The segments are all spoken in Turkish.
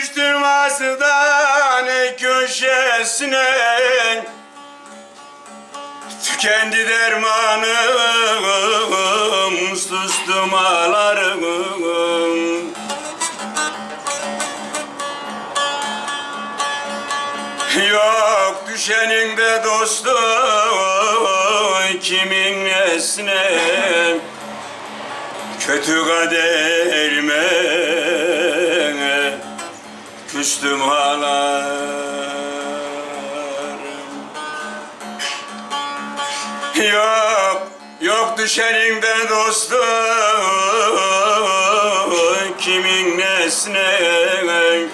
yazdan köşesine. Tükendi dermanım sustum ağlarım. Yok düşenin de dostu kimin nesine? Kötü kaderime küstüm ağlarım Yok, yok düşenin de dostu kimin nesine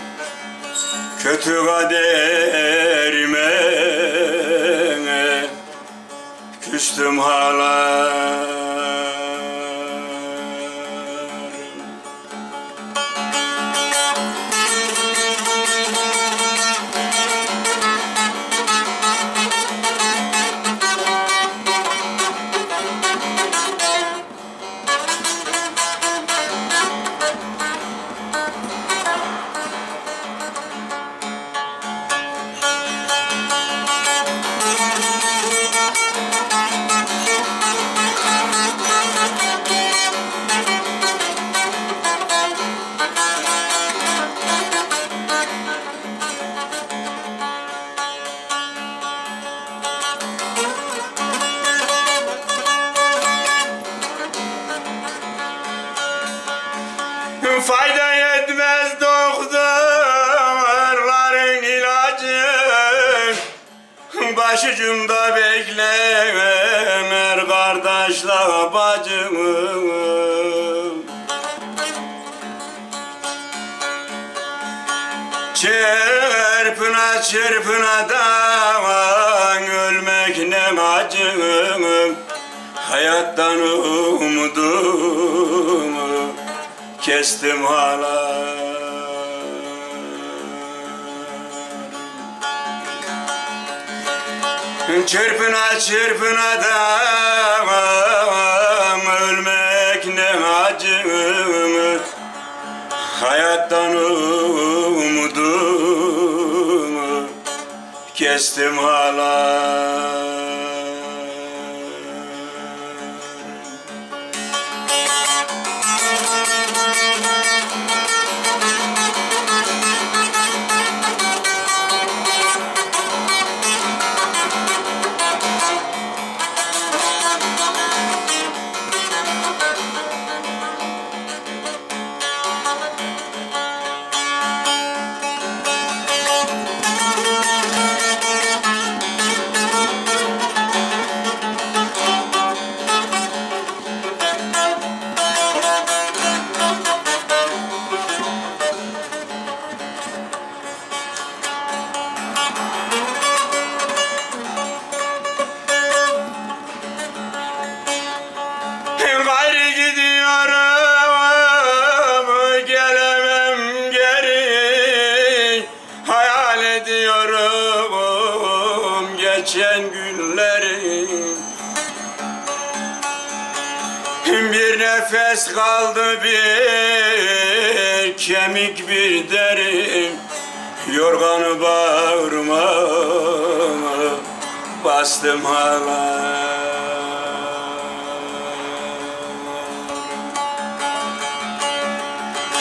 Kötü kaderime? Küstüm hala. Fayda etmez doktorların ilacı. Başucumda beklemer kardeşler bacım Çırpına çırpına da ölmek ne acım Hayattan umudumu kestim hala. Çırpına çırpına da ölmek ne acım Hayattan umudumu kestim hala nefes kaldı bir kemik bir deri Yorganı bağırma bastım hala.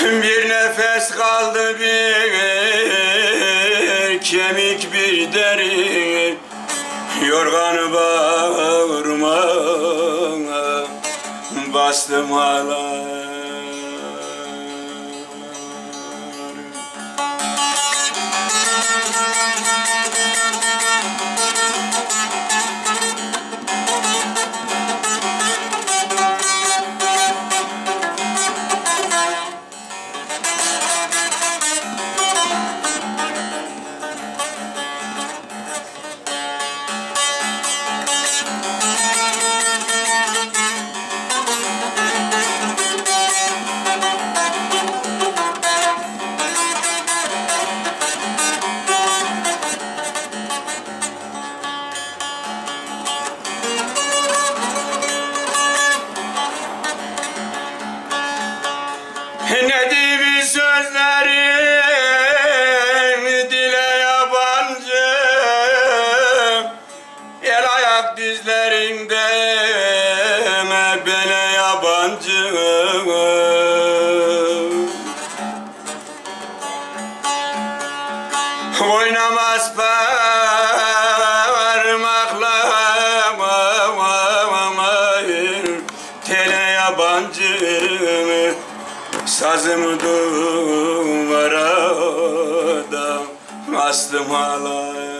Bir nefes kaldı bir kemik bir deri Yorganı Guatemala. Bırak dizlerinde me bele yabancı Oynamaz parmakla Tele yabancı mı? Sazımı duvara da astım alay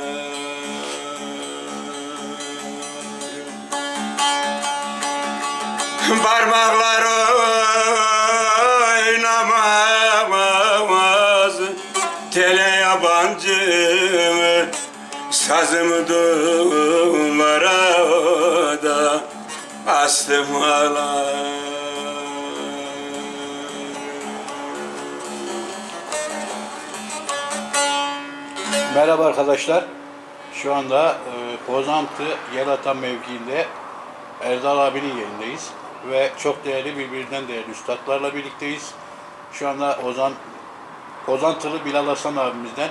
Parmaklar oynamaz Tele yabancı Sazımı duvara da Astım hala Merhaba arkadaşlar. Şu anda e, Pozantı Yelatan mevkiinde Erdal abinin yerindeyiz. Ve çok değerli birbirinden değerli üstadlarla birlikteyiz. Şu anda Ozan Pozantılı Bilal Hasan abimizden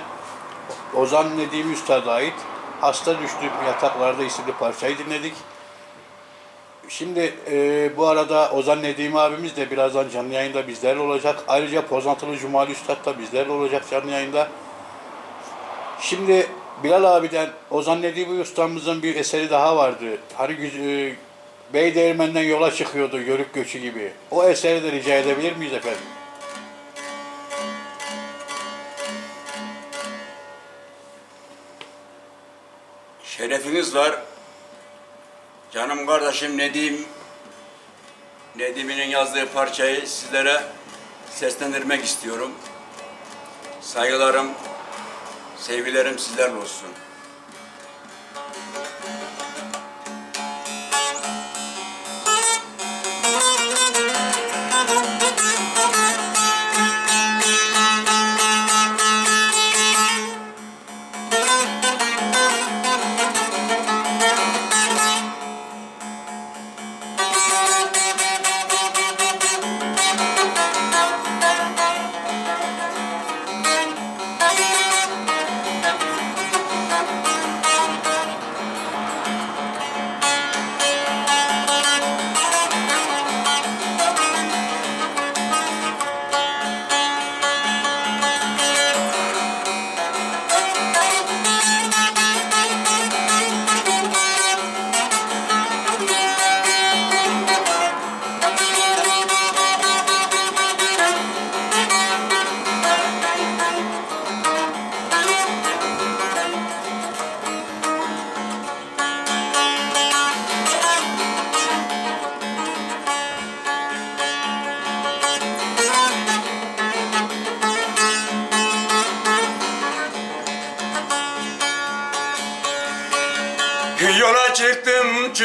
Ozan Nedim Üstad'a ait Hasta Düştüm Yataklarda isimli parçayı dinledik. Şimdi e, bu arada Ozan Nedim abimiz de birazdan canlı yayında bizlerle olacak. Ayrıca Pozantılı Cumali Üstad da bizlerle olacak canlı yayında. Şimdi Bilal abiden Ozan Nedimi ustamızın bir eseri daha vardı. Hani güz- e, Beydeğirmen'den yola çıkıyordu yörük göçü gibi. O eseri de rica edebilir miyiz efendim? Şerefiniz var. Canım kardeşim Nedim Nedim'in yazdığı parçayı sizlere seslendirmek istiyorum. Saygılarım, sevgilerim sizlerle olsun.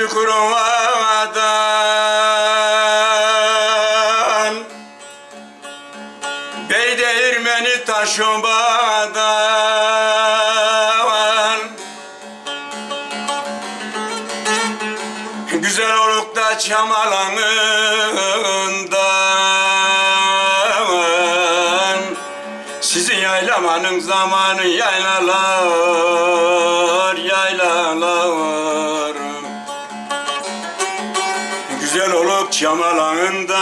Çukurova'dan Beydeğirmeni Taşoba'dan Güzel olup da çam alanından Sizi yaylamanın zamanı yaylalar, Çam alanından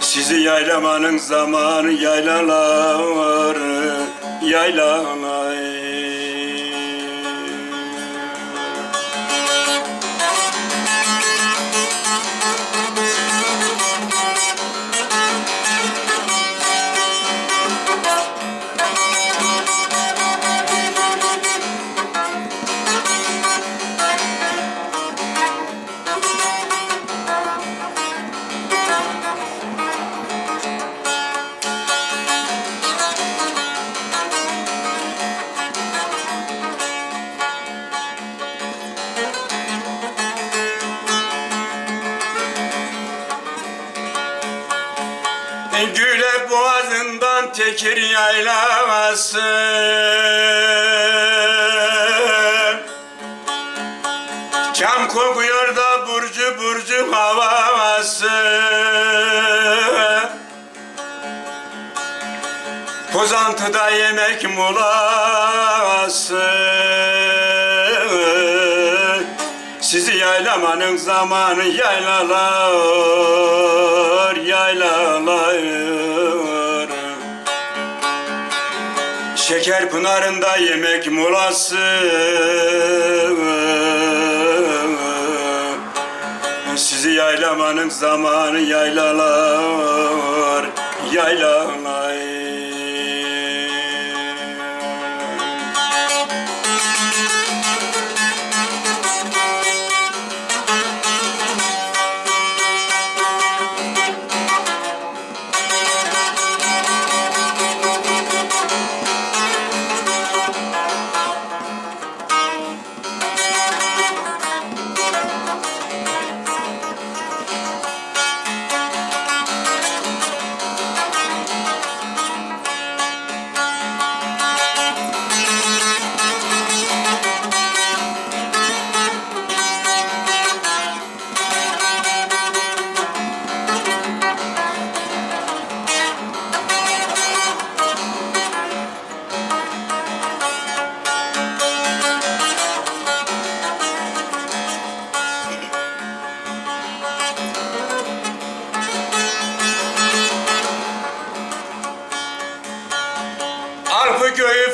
Sizi yaylamanın zamanı yaylalar, yaylalar Güle boğazından tekir yaylaması Çam kokuyor da burcu burcu havası Pozantıda yemek molası Sizi yaylamanın zamanı yaylalar, yaylalar. Şeker pınarında yemek molası. Sizi yaylamanın zamanı yaylalar Yaylalar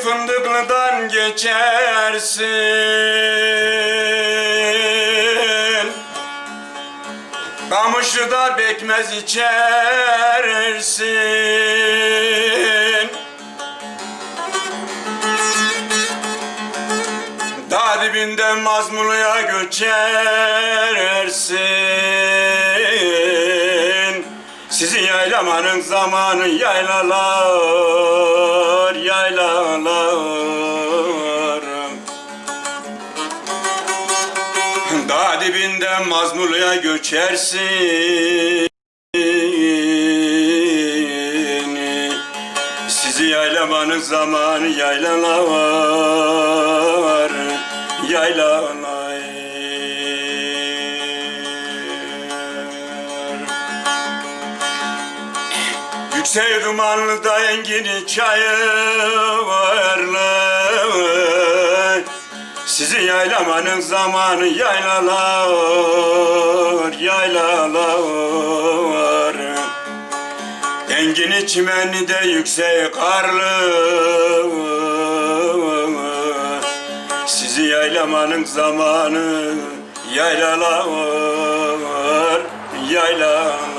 fındıklıdan geçersin. Kamışlı'da bekmez içersin. Dağ dibinde mazmuluya göçersin Sizi yaylamanın zamanı yaylalar, yaylalar. Dağ dibinde mazmuluya göçersin. Sizi yaylamanın zamanı yaylalar, yaylalar Yüksek dumanlı da engini çayırlı Sizi yaylamanın zamanı yaylalar, yaylalar. Engini çimenli de yüksek karlı Sizi yaylamanın zamanı yaylalar, yaylalar